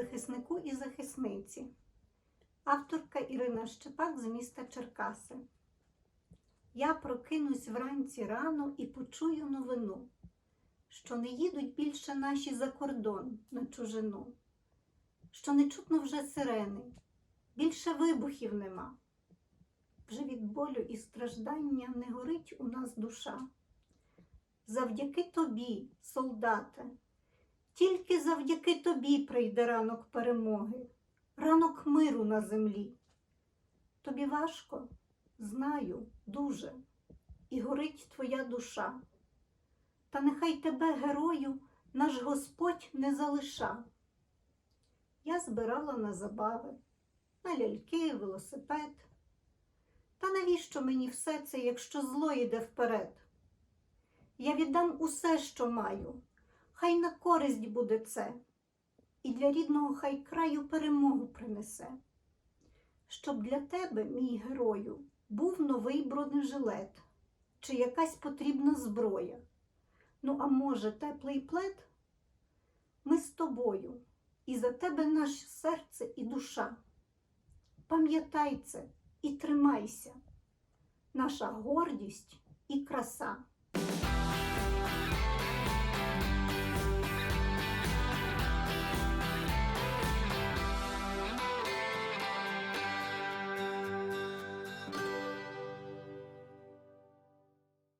захиснику і захисниці. Авторка Ірина Щепак з міста Черкаси. Я прокинусь вранці рано і почую новину, що не їдуть більше наші за кордон на чужину, що не чутно вже сирени, більше вибухів нема. Вже від болю і страждання не горить у нас душа. Завдяки тобі, солдате, тільки завдяки тобі прийде ранок перемоги, ранок миру на землі. Тобі важко, знаю, дуже, і горить твоя душа. Та нехай тебе, герою, наш Господь не залиша. Я збирала на забави, на ляльки, велосипед. Та навіщо мені все це, якщо зло йде вперед? Я віддам усе, що маю, хай на користь буде це, і для рідного хай краю перемогу принесе. Щоб для тебе, мій герою, був новий бронежилет чи якась потрібна зброя. Ну, а може, теплий плед? Ми з тобою, і за тебе наше серце і душа. Пам'ятай це і тримайся, наша гордість і краса.